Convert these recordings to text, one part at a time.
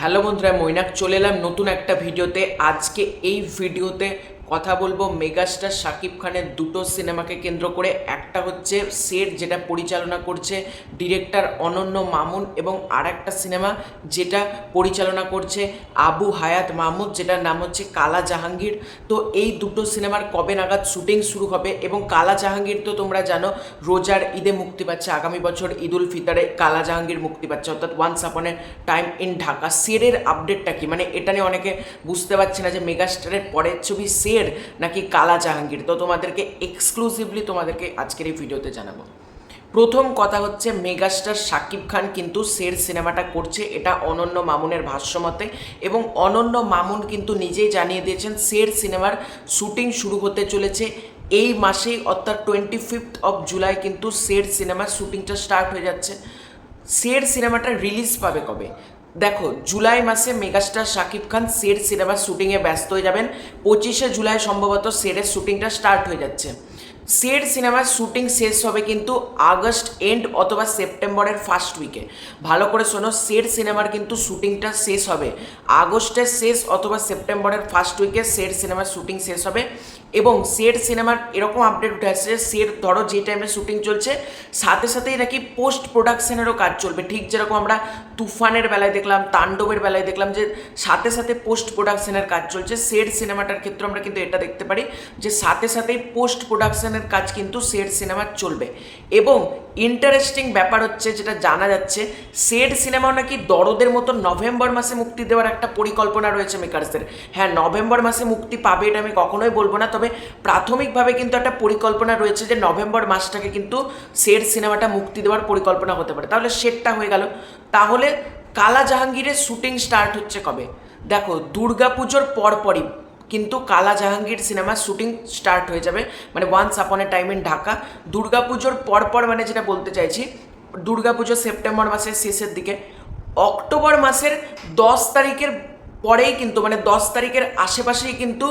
Hello বন্ধুরা মৈনাক। চলে এলাম নতুন একটা ভিডিওতে। আজকে এই ভিডিওতে কথা বলব মেগাস্টার শাকিব খানের দুটো সিনেমাকে কেন্দ্র করে। একটা হচ্ছে সেট, যেটা পরিচালনা করছে ডিরেক্টর অনন্য মামুন এবং আর একটা সিনেমা যেটা পরিচালনা করছে আবু হায়াত মাহমুদ, যেটার নাম হচ্ছে কালা জাহাঙ্গীর। তো এই দুটো সিনেমার কবে নাগাদ শুটিং শুরু হবে এবং কালা জাহাঙ্গীর তো তোমরা জানো, রোজার ঈদে মুক্তি পাচ্ছে, আগামী বছর ঈদ উল ফিতরে কালা জাহাঙ্গীর মুক্তি পাচ্ছে। অর্থাৎ ওয়ান্স আপনের টাইম ইন ঢাকা। সেরের আপডেটটা কি? মানে এটা নিয়ে অনেকে বুঝতে পারছে না যে মেগাস্টারের পরের ছবি সের নাকি কালা জাহাঙ্গীর? তো তোমাদেরকে এক্সক্লুসিভলি তোমাদেরকে আজকের এই ভিডিওতে জানাব। প্রথম কথা হচ্ছে মেগাস্টার শাকিব খান কিন্তু শের সিনেমাটা করছে, এটা অনন্য মামুনের ভাষ্যমতে এবং অনন্য মামুন কিন্তু নিজেই জানিয়ে দিয়েছেন শের সিনেমার শুটিং শুরু হতে চলেছে এই মাসেই, অর্থাৎ টোয়েন্টি ফিফথ অফ জুলাই কিন্তু শের সিনেমার শুটিংটা স্টার্ট হয়ে যাচ্ছে। শের সিনেমাটা রিলিজ পাবে কবে? দেখো, জুলাই মাসে মেগাস্টার শাকিব খান সের সিনেমার শুটিংয়ে ব্যস্ত হয়ে যাবেন। পঁচিশে জুলাই সম্ভবত সেরের শুটিংটা স্টার্ট হয়ে যাচ্ছে। সের সিনেমার শুটিং শেষ হবে কিন্তু আগস্ট এন্ড অথবা সেপ্টেম্বরের ফার্স্ট উইকে ভালো করে শোনো সের সিনেমার কিন্তু শুটিংটা শেষ হবে। আগস্টের শেষ অথবা সেপ্টেম্বরের ফার্স্ট উইকে সের সিনেমার শুটিং শেষ হবে এবং সের সিনেমার এরকম আপডেট উঠে আসছে সের ধরো যে টাইমে শুটিং চলছে, সাথে সাথেই নাকি পোস্ট প্রোডাকশানেরও কাজ চলবে। ঠিক যেরকম আমরা তুফানের বেলায় দেখলাম, তাণ্ডবের বেলায় দেখলাম যে সাথে সাথে পোস্ট প্রোডাকশানের কাজ চলছে। সের সিনেমাটার ক্ষেত্রে আমরা কিন্তু এটা দেখতে পারি যে সাথে সাথেই পোস্ট প্রোডাকশনের কাজ কিন্তু সের সিনেমার চলবে। এবং ইন্টারেস্টিং ব্যাপার হচ্ছে যেটা জানা যাচ্ছে সেট সিনেমাও নাকি দরদের মতো নভেম্বর মাসে মুক্তি দেওয়ার একটা পরিকল্পনা রয়েছে মেকার্সদের হ্যাঁ নভেম্বর মাসে মুক্তি পাবে এটা আমি কখনোই বলব না, তবে প্রাথমিকভাবে কিন্তু একটা পরিকল্পনা রয়েছে যে নভেম্বর মাসটাকে কিন্তু সেট সিনেমাটা মুক্তি দেওয়ার পরিকল্পনা হতে পারে। তাহলে সেটটা হয়ে গেল। তাহলে কালা জাহাঙ্গীরের শুটিং স্টার্ট হচ্ছে কবে? দেখো, দুর্গাপুজোর পরপরই কিন্তু কালা জাহাঙ্গীর সিনেমার শুটিং স্টার্ট হয়ে যাবে। মানে once upon a time in Dhaka. দুর্গাপুজোর পরপর মানে যেটা বলতে চাইছি, দুর্গাপুজো সেপ্টেম্বর মাসের শেষের দিকে। অক্টোবর মাসের দশ তারিখের পরেই কিন্তু মানে দশ তারিখের আশেপাশেই কিন্তু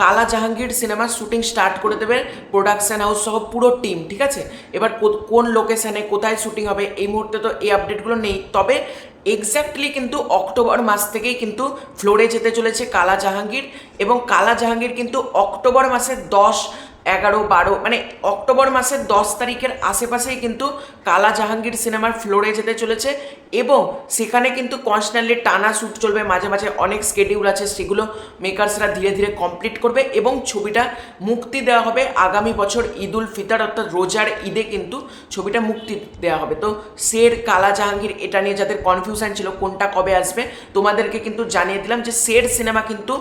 কালা জাহাঙ্গীর সিনেমার শুটিং স্টার্ট করে দেবে প্রোডাকশন হাউস সহ পুরো টিম, ঠিক আছে? এবার কোন লোকেশানে কোথায় শুটিং হবে, এই মুহূর্তে তো এই আপডেটগুলো নেই। তবে এক্স্যাক্টলি কিন্তু অক্টোবর মাস থেকেই কিন্তু ফ্লোরে যেতে চলেছে কালা জাহাঙ্গীর এবং কালা জাহাঙ্গীর কিন্তু অক্টোবর মাসের দশ এগারো, বারো মানে অক্টোবর মাসের দশ তারিখের আশেপাশেই কিন্তু কালা জাহাঙ্গীর সিনেমার ফ্লোরে যেতে চলেছে এবং সেখানে কিন্তু কনস্ট্যান্টলি টানা শ্যুট চলবে। মাঝে মাঝে অনেক স্কেডিউল আছে, সেগুলো মেকার্সরা ধীরে ধীরে কমপ্লিট করবে এবং ছবিটা মুক্তি দেওয়া হবে। আগামী বছর ঈদ উল ফিতর অর্থাৎ রোজার ঈদে কিন্তু ছবিটা মুক্তি দেওয়া হবে। তো শের কালা জাহাঙ্গীর এটা নিয়ে যাদের কনফিউশন ছিল, কোনটা কবে আসবে, তোমাদেরকে কিন্তু জানিয়ে দিলাম যে শের সিনেমা কিন্তু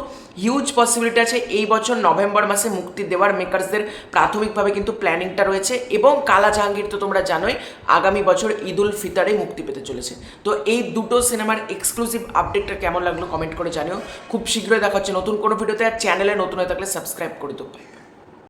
হিউজ পসিবিলিটি আছে। এই বছর নভেম্বর মাসে মুক্তি দেওয়ার মেকার্সদের প্রাথমিকভাবে কিন্তু প্ল্যানিংটা রয়েছে এবং কালা জাহাঙ্গীর তো তোমরা জানোই, আগামী বছর ঈদ উল ফিতারে মুক্তি পেতে চলেছে। তো এই দুটো সিনেমার এক্সক্লুসিভ আপডেটটা কেমন লাগল কমেন্ট করে জানিও। খুব শীঘ্রই দেখা হচ্ছে নতুন কোনো ভিডিওতে আর চ্যানেলে নতুন হয়ে থাকলে সাবস্ক্রাইব করে দেবো